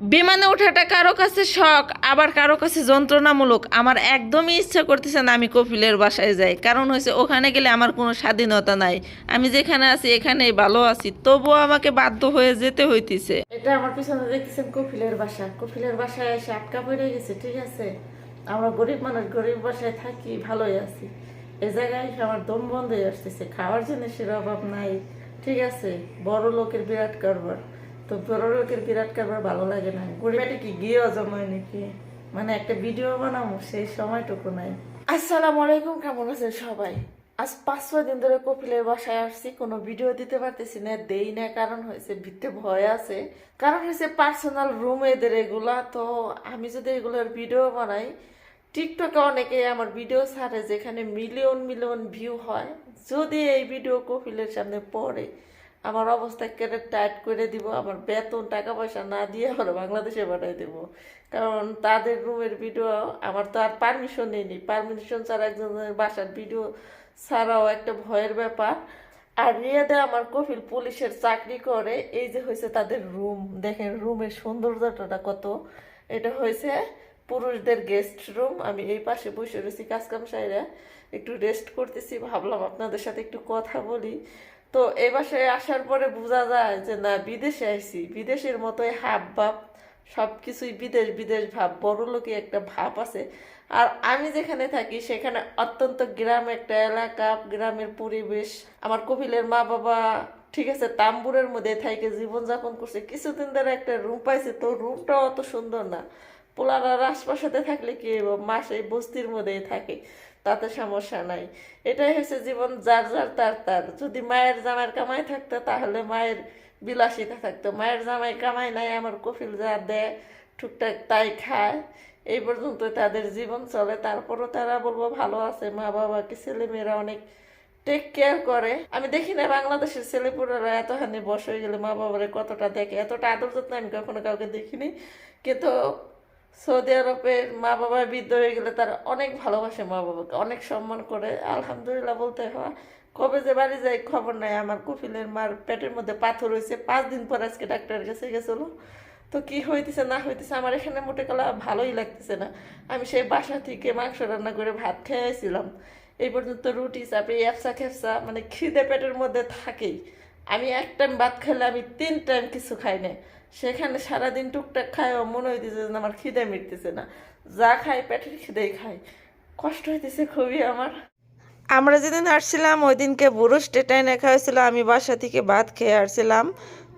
বিমানে ওঠাটা কারও কাছে শখ, আবার কারও কাছে যন্ত্রণামূলক। আমার একদমই ইচ্ছা করতেছে না আমি কপিলের বাসায় যাই, কারণ হয়েছে ওখানে গেলে আমার কোনো স্বাধীনতা নাই। আমি যেখানে আছি এখানেই ভালো আছি, তবুও আমাকে বাধ্য হয়ে যেতে হইতেছে। এটা আমার পিছনে দেখতেছেন কপিলের বাসা। কপিলের বাসায় এসে আটকা পড়ে গেছে, ঠিক আছে? আমরা গরিব মানুষ, গরিব বাসায় থাকি, ভালোই আছি। এ জায়গায় আমার দম বন্ধ হয়ে আসতেছে, খাওয়ার জিনিসের অভাব নাই, ঠিক আছে? বড় লোকের বিরাট কারবার। তো বড় বিরাট কারবার ভালো লাগে না। গরিবাটি কি গিয়েও জমায় নাকি? মানে একটা ভিডিও বানাবো, সেই সময়টুকু নাই। আসসালামু আলাইকুম, কেমন আছেন সবাই? আজ পাঁচ, ছয় দিন ধরে কপিলের বাসায় আসছি, কোনো ভিডিও দিতে পারতেছি না, দেই না, কারণ হয়েছে ভিতরে ভয় আছে। কারণ হয়েছে পার্সোনাল রুম এদের এগুলা, তো আমি যদি এগুলোর ভিডিও বানাই টিকটকে অনেকে আমার ভিডিও ছাড়ে, যেখানে মিলিয়ন মিলিয়ন ভিউ হয়। যদি এই ভিডিও কপিলের সামনে পড়ে আমার অবস্থা কেটে টাইট করে দিব, আমার বেতন টাকা পয়সা না দিয়ে আবার বাংলাদেশে পাঠাই দেবো। কারণ তাদের রুমের ভিডিও আমার তো আর পারমিশন নেইনি পারমিশন ছাড়া একজনের বাসার ভিডিও ছাড়াও একটা ভয়ের ব্যাপার। আর রিয়াদে আমার কপিল পুলিশের চাকরি করে, এই যে হয়েছে তাদের রুম দেখেন রুমের সৌন্দর্যটা কত। এটা হয়েছে পুরুষদের গেস্ট রুম আমি এই পাশে বসে রয়েছি কাজকাম সাইরা। একটু রেস্ট করতেছি, ভাবলাম আপনাদের সাথে একটু কথা বলি। তো এই বাসায় আসার পরে বোঝা যায় যে না, বিদেশে আইছি। বিদেশের মতোই হাব ভাব সব কিছুই বিদেশ বিদেশ ভাব বড় লোকে একটা ভাব আছে। আর আমি যেখানে থাকি, সেখানে অত্যন্ত গ্রাম একটা এলাকা, গ্রামের পরিবেশ। আমার কপিলের মা বাবা ঠিক আছে, তাম্বুরের মধ্যে থাইকে জীবনযাপন করছে। কিছুদিন ধরে একটা রুম পাইছে, তো রুমটাও অত সুন্দর না। পোলারা রাজপ্রাসাদে থাকলে কি? মাসে বস্তির মধ্যেই থাকে। তাতে সমস্যা নাই। এটাই হচ্ছে জীবন, যার যার তার তার। যদি মায়ের জামাইয়ের কামাই থাকতো, তাহলে মায়ের বিলাসিতা থাকতো। মায়ের জামাই কামাই নাই, আমার কফিল যা দেয়, টুকটাক তাই খায়। এই পর্যন্ত তাদের জীবন চলে। তারপরও তারা বলব, ভালো আছে, মা বাবাকে ছেলে মেয়েরা অনেক টেক কেয়ার করে। আমি দেখি না বাংলাদেশের ছেলেপুরেরা এতখানি বস হয়ে গেলে মা বাবারে কতটা দেখে। এতটা আদর যত্ন আমি কখনো কাউকে দেখিনি। কিন্তু সৌদি আরবের মা বাবা বৃদ্ধ হয়ে গেলে তারা অনেক ভালোবাসে মা বাবাকে অনেক সম্মান করে। আলহামদুলিল্লাহ বলতে হয়, কবে যে বাড়ি যাই খবর নাই। আমার কপিলের মার পেটের মধ্যে পাথর হয়েছে। পাঁচ দিন পর আজকে ডাক্তারের কাছে গেছিল। তো কি হইতেছে, না হইতেছে, আমার এখানে মোটে কলা ভালোই লাগতেছে না। আমি সেই বাসা থেকে মাংস রান্না করে ভাত খেয়েছিলাম এই পর্যন্ত রুটি চাপে, এফসা খেফসা মানে খিদে পেটের মধ্যে থাকেই। আমি এক টাইম ভাত খেলে আমি তিন টাইম কিছু খাই না সেখানে সারাদিন টুকটাক খাই মনে হইতেছে যে আমার খিদে মিটতেছে না। যা খাই, পেটের খিদেই খাই। কষ্ট হইতেছে খুবই আমার। আমরা যেদিন আসছিলাম, ওই দিনকে বুড়ো স্টেটাই নেখা হয়েছিল আমি বাসা থেকে ভাত খেয়ে আসছিলাম।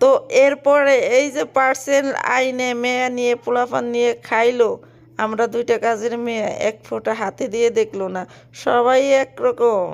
তো এরপরে এই যে পার্সেল আইনে মেয়ে নিয়ে, পোলাপান নিয়ে খাইলো, আমরা দুইটা কাজের মেয়ে, এক ফোঁটা হাতে দিয়ে দেখল না। সবাই একরকম।